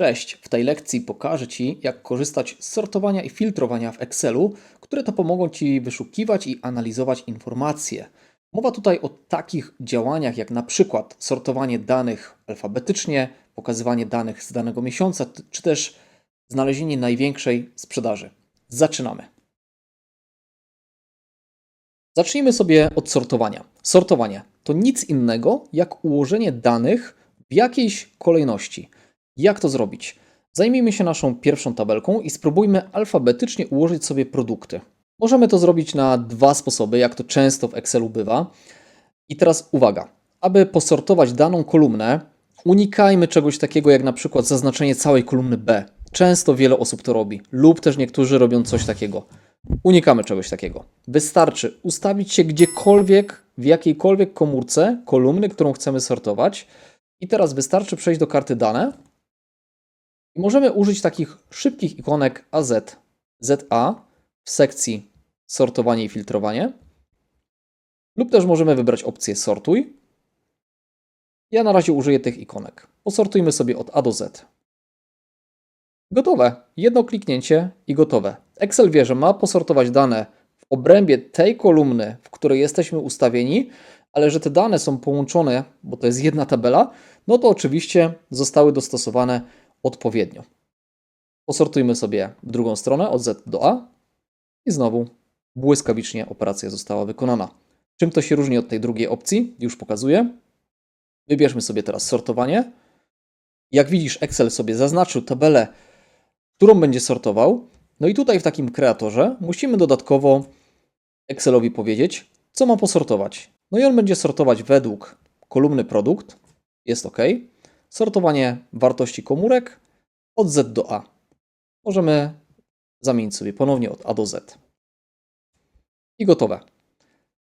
Cześć, w tej lekcji pokażę Ci, jak korzystać z sortowania i filtrowania w Excelu, które to pomogą Ci wyszukiwać i analizować informacje. Mowa tutaj o takich działaniach, jak na przykład sortowanie danych alfabetycznie, pokazywanie danych z danego miesiąca, czy też znalezienie największej sprzedaży. Zaczynamy. Zacznijmy sobie od sortowania. Sortowanie to nic innego jak ułożenie danych w jakiejś kolejności. Jak to zrobić? Zajmijmy się naszą pierwszą tabelką i spróbujmy alfabetycznie ułożyć sobie produkty. Możemy to zrobić na dwa sposoby, jak to często w Excelu bywa. I teraz uwaga, aby posortować daną kolumnę, unikajmy czegoś takiego jak na przykład zaznaczenie całej kolumny B. Często wiele osób to robi, lub też niektórzy robią coś takiego. Unikamy czegoś takiego. Wystarczy ustawić się gdziekolwiek, w jakiejkolwiek komórce kolumny, którą chcemy sortować. I teraz wystarczy przejść do karty dane możemy użyć takich szybkich ikonek AZ, ZA w sekcji sortowanie i filtrowanie. Lub też możemy wybrać opcję sortuj. Ja na razie użyję tych ikonek. Posortujmy sobie od A do Z. Gotowe. Jedno kliknięcie i gotowe. Excel wie, że ma posortować dane w obrębie tej kolumny, w której jesteśmy ustawieni, ale że te dane są połączone, bo to jest jedna tabela, no to oczywiście zostały dostosowane odpowiednio. Posortujmy sobie w drugą stronę od Z do A i znowu błyskawicznie operacja została wykonana. Czym to się różni od tej drugiej opcji? Już pokazuję. Wybierzmy sobie teraz sortowanie. Jak widzisz, Excel sobie zaznaczył tabelę, którą będzie sortował. No i tutaj w takim kreatorze musimy dodatkowo Excelowi powiedzieć, co ma posortować. No i on będzie sortować według kolumny produkt. Jest OK. Sortowanie wartości komórek od Z do A. Możemy zamienić sobie ponownie od A do Z. I gotowe.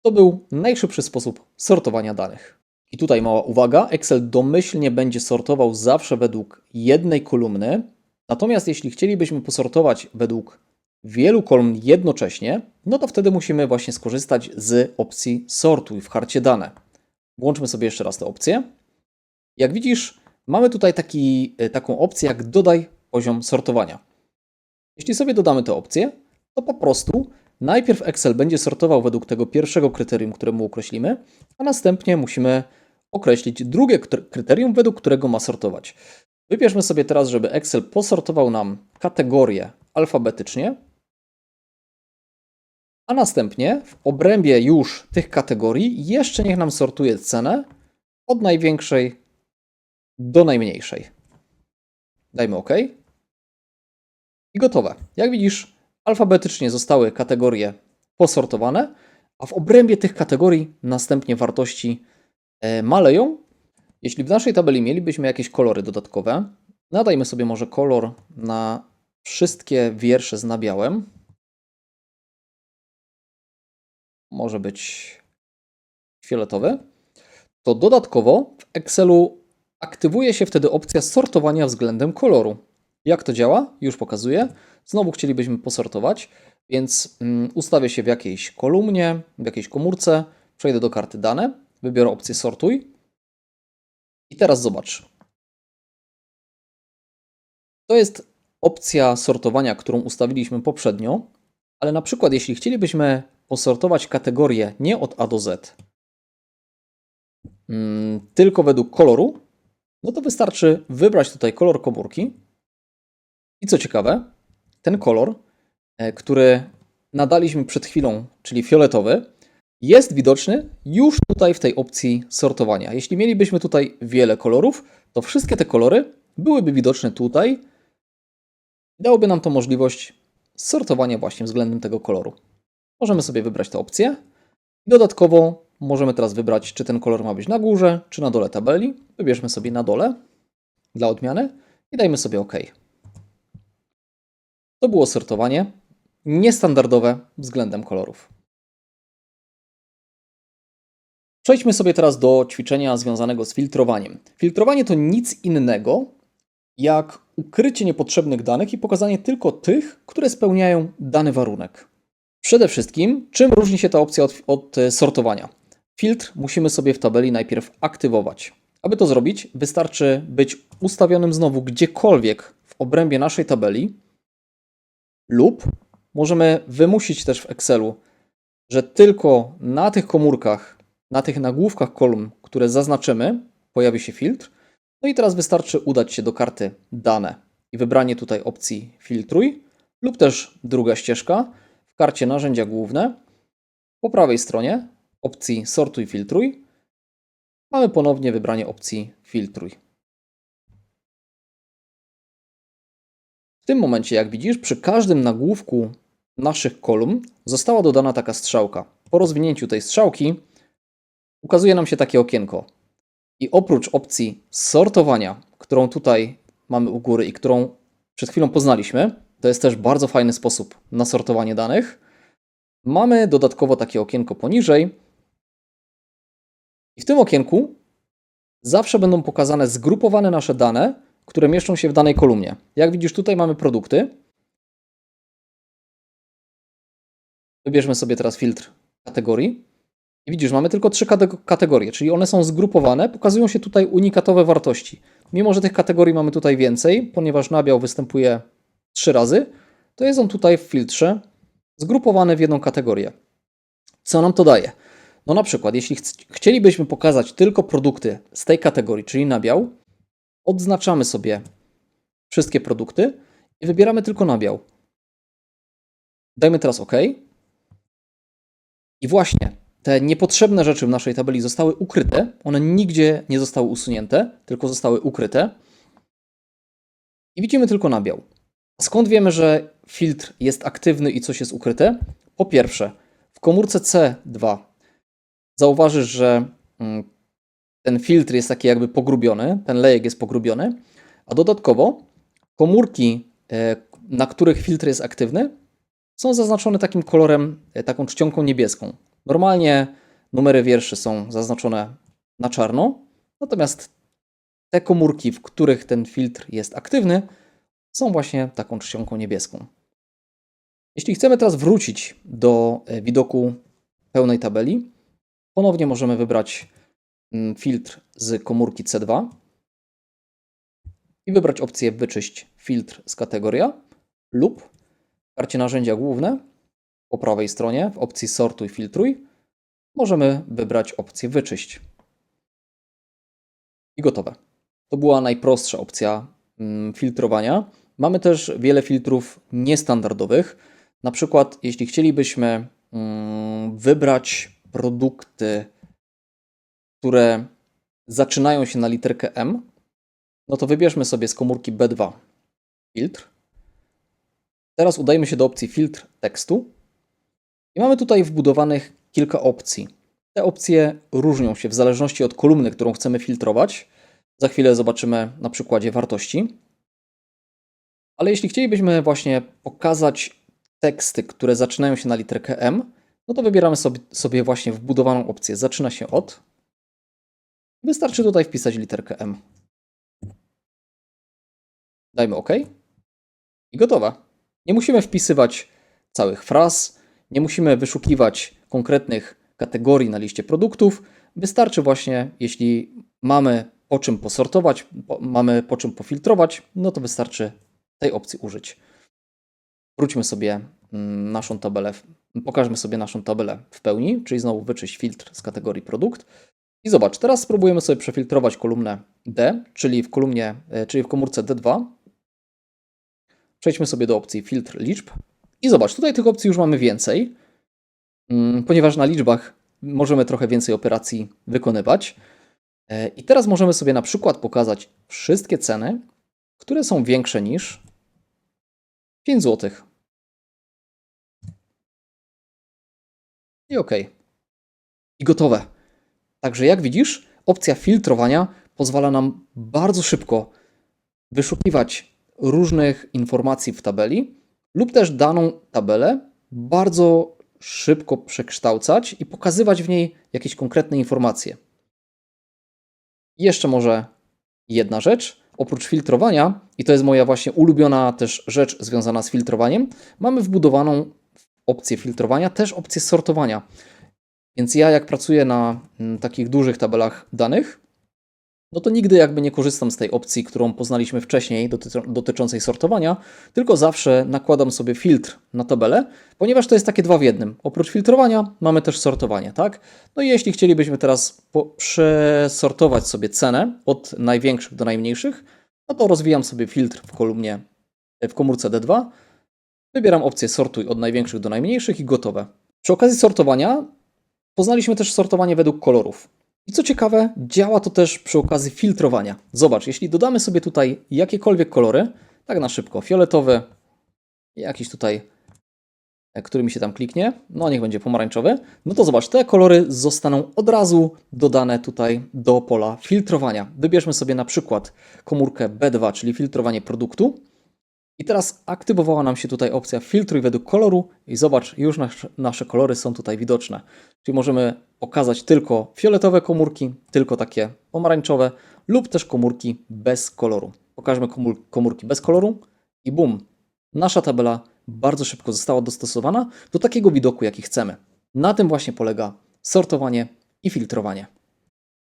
To był najszybszy sposób sortowania danych. I tutaj mała uwaga: Excel domyślnie będzie sortował zawsze według jednej kolumny. Natomiast jeśli chcielibyśmy posortować według wielu kolumn jednocześnie, no to wtedy musimy właśnie skorzystać z opcji sortuj w karcie dane. Włączmy sobie jeszcze raz tę opcję. Jak widzisz, mamy tutaj taki, y, taką opcję jak dodaj poziom sortowania. Jeśli sobie dodamy tę opcję, to po prostu najpierw Excel będzie sortował według tego pierwszego kryterium, któremu określimy, a następnie musimy określić drugie kryt- kryterium, według którego ma sortować. Wybierzmy sobie teraz, żeby Excel posortował nam kategorie alfabetycznie, a następnie w obrębie już tych kategorii jeszcze niech nam sortuje cenę od największej do najmniejszej. Dajmy OK. I gotowe. Jak widzisz, alfabetycznie zostały kategorie posortowane, a w obrębie tych kategorii następnie wartości e, maleją. Jeśli w naszej tabeli mielibyśmy jakieś kolory dodatkowe, nadajmy sobie może kolor na wszystkie wiersze z nabiałem. Może być fioletowy. To dodatkowo w Excelu aktywuje się wtedy opcja sortowania względem koloru. Jak to działa? Już pokazuję. Znowu chcielibyśmy posortować, więc mm, ustawię się w jakiejś kolumnie, w jakiejś komórce, przejdę do karty dane, wybiorę opcję sortuj. I teraz zobacz. To jest opcja sortowania, którą ustawiliśmy poprzednio, ale na przykład jeśli chcielibyśmy posortować kategorie nie od A do Z, mm, tylko według koloru, no to wystarczy wybrać tutaj kolor komórki. I co ciekawe, ten kolor, e, który nadaliśmy przed chwilą, czyli fioletowy, jest widoczny już tutaj w tej opcji sortowania. Jeśli mielibyśmy tutaj wiele kolorów, to wszystkie te kolory byłyby widoczne tutaj. Dałoby nam to możliwość sortowania właśnie względem tego koloru. Możemy sobie wybrać tę opcję. Dodatkowo możemy teraz wybrać, czy ten kolor ma być na górze, czy na dole tabeli. Wybierzmy sobie na dole dla odmiany i dajmy sobie OK. To było sortowanie niestandardowe względem kolorów. Przejdźmy sobie teraz do ćwiczenia związanego z filtrowaniem. Filtrowanie to nic innego jak ukrycie niepotrzebnych danych i pokazanie tylko tych, które spełniają dany warunek. Przede wszystkim, czym różni się ta opcja od, od e, sortowania? Filtr musimy sobie w tabeli najpierw aktywować. Aby to zrobić, wystarczy być ustawionym znowu gdziekolwiek w obrębie naszej tabeli lub możemy wymusić też w Excelu, że tylko na tych komórkach, na tych nagłówkach kolumn, które zaznaczymy, pojawi się filtr. No i teraz wystarczy udać się do karty Dane i wybranie tutaj opcji Filtruj lub też druga ścieżka w karcie Narzędzia główne. Po prawej stronie opcji Sortuj, Filtruj mamy ponownie wybranie opcji Filtruj. W tym momencie, jak widzisz, przy każdym nagłówku naszych kolumn została dodana taka strzałka. Po rozwinięciu tej strzałki ukazuje nam się takie okienko. I oprócz opcji sortowania, którą tutaj mamy u góry i którą przed chwilą poznaliśmy, to jest też bardzo fajny sposób na sortowanie danych, mamy dodatkowo takie okienko poniżej. I w tym okienku zawsze będą pokazane zgrupowane nasze dane, które mieszczą się w danej kolumnie. Jak widzisz, tutaj mamy produkty. Wybierzmy sobie teraz filtr kategorii. I widzisz, mamy tylko trzy kategorie, czyli one są zgrupowane, pokazują się tutaj unikatowe wartości. Mimo, że tych kategorii mamy tutaj więcej, ponieważ nabiał występuje trzy razy, to jest on tutaj w filtrze zgrupowany w jedną kategorię. Co nam to daje? No na przykład, jeśli ch chcielibyśmy pokazać tylko produkty z tej kategorii, czyli nabiał, odznaczamy sobie wszystkie produkty i wybieramy tylko nabiał. Dajmy teraz OK. I właśnie te niepotrzebne rzeczy w naszej tabeli zostały ukryte. One nigdzie nie zostały usunięte, tylko zostały ukryte. I widzimy tylko nabiał. Skąd wiemy, że filtr jest aktywny i coś jest ukryte? Po pierwsze, w komórce C2 zauważysz, że mm, ten filtr jest taki jakby pogrubiony, ten lejek jest pogrubiony, a dodatkowo komórki, e, na których filtr jest aktywny, są zaznaczone takim kolorem, e, taką czcionką niebieską. Normalnie numery wierszy są zaznaczone na czarno, natomiast te komórki, w których ten filtr jest aktywny, są właśnie taką czcionką niebieską. Jeśli chcemy teraz wrócić do e, widoku pełnej tabeli, ponownie możemy wybrać mm, filtr z komórki C2 i wybrać opcję Wyczyść filtr z kategoria lub w karcie narzędzia główne po prawej stronie w opcji Sortuj, filtruj możemy wybrać opcję Wyczyść. I gotowe. To była najprostsza opcja mm, filtrowania. Mamy też wiele filtrów niestandardowych. Na przykład, jeśli chcielibyśmy mm, wybrać produkty, które zaczynają się na literkę M, no to wybierzmy sobie z komórki B2 filtr. Teraz udajmy się do opcji filtr tekstu i mamy tutaj wbudowanych kilka opcji. Te opcje różnią się w zależności od kolumny, którą chcemy filtrować. Za chwilę zobaczymy na przykładzie wartości. Ale jeśli chcielibyśmy właśnie pokazać teksty, które zaczynają się na literkę M, no to wybieramy sobie, sobie właśnie wbudowaną opcję. Zaczyna się od. Wystarczy tutaj wpisać literkę M. Dajmy OK. I gotowe. Nie musimy wpisywać całych fraz, nie musimy wyszukiwać konkretnych kategorii na liście produktów. Wystarczy właśnie, jeśli mamy po czym posortować, po, mamy po czym pofiltrować, no to wystarczy tej opcji użyć. Wróćmy sobie mm, naszą tabelę, pokażmy sobie naszą tabelę w pełni, czyli znowu wyczyść filtr z kategorii produkt. I zobacz, teraz spróbujemy sobie przefiltrować kolumnę D, czyli w kolumnie, e, czyli w komórce D2. Przejdźmy sobie do opcji filtr liczb i zobacz, tutaj tych opcji już mamy więcej, mm, ponieważ na liczbach możemy trochę więcej operacji wykonywać. E, I teraz możemy sobie na przykład pokazać wszystkie ceny, które są większe niż 5 zł. I OK. I gotowe. Także jak widzisz, opcja filtrowania pozwala nam bardzo szybko wyszukiwać różnych informacji w tabeli lub też daną tabelę bardzo szybko przekształcać i pokazywać w niej jakieś konkretne informacje. Jeszcze może jedna rzecz. Oprócz filtrowania, i to jest moja właśnie ulubiona też rzecz związana z filtrowaniem, mamy wbudowaną opcję filtrowania, też opcję sortowania. Więc ja jak pracuję na mm, takich dużych tabelach danych, no to nigdy jakby nie korzystam z tej opcji, którą poznaliśmy wcześniej dotyczącej sortowania, tylko zawsze nakładam sobie filtr na tabelę, ponieważ to jest takie dwa w jednym. Oprócz filtrowania mamy też sortowanie, tak? No i jeśli chcielibyśmy teraz przesortować sobie cenę od największych do najmniejszych, no to rozwijam sobie filtr w kolumnie, w komórce D2, wybieram opcję sortuj od największych do najmniejszych i gotowe. Przy okazji sortowania poznaliśmy też sortowanie według kolorów. I co ciekawe, działa to też przy okazji filtrowania. Zobacz, jeśli dodamy sobie tutaj jakiekolwiek kolory, tak na szybko, fioletowy, jakiś tutaj, e, który mi się tam kliknie, no niech będzie pomarańczowy, no to zobacz, te kolory zostaną od razu dodane tutaj do pola filtrowania. Wybierzmy sobie na przykład komórkę B2, czyli filtrowanie produktu. I teraz aktywowała nam się tutaj opcja filtruj według koloru i zobacz, już nasze, nasze kolory są tutaj widoczne. Czyli możemy pokazać tylko fioletowe komórki, tylko takie pomarańczowe lub też komórki bez koloru. Pokażmy komór- komórki bez koloru i bum, nasza tabela bardzo szybko została dostosowana do takiego widoku, jaki chcemy. Na tym właśnie polega sortowanie i filtrowanie.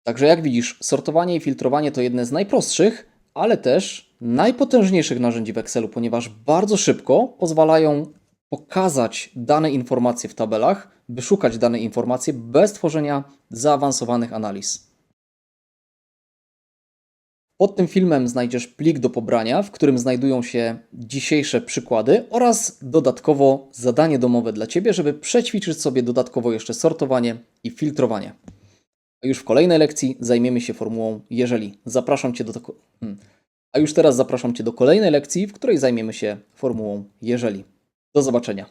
Także jak widzisz, sortowanie i filtrowanie to jedne z najprostszych, ale też najpotężniejszych narzędzi w Excelu, ponieważ bardzo szybko pozwalają pokazać dane informacje w tabelach, wyszukać dane informacje bez tworzenia zaawansowanych analiz. Pod tym filmem znajdziesz plik do pobrania, w którym znajdują się dzisiejsze przykłady oraz dodatkowo zadanie domowe dla Ciebie, żeby przećwiczyć sobie dodatkowo jeszcze sortowanie i filtrowanie. A już w kolejnej lekcji zajmiemy się formułą jeżeli. Zapraszam Cię do hmm. A już teraz zapraszam Cię do kolejnej lekcji, w której zajmiemy się formułą jeżeli. Do zobaczenia.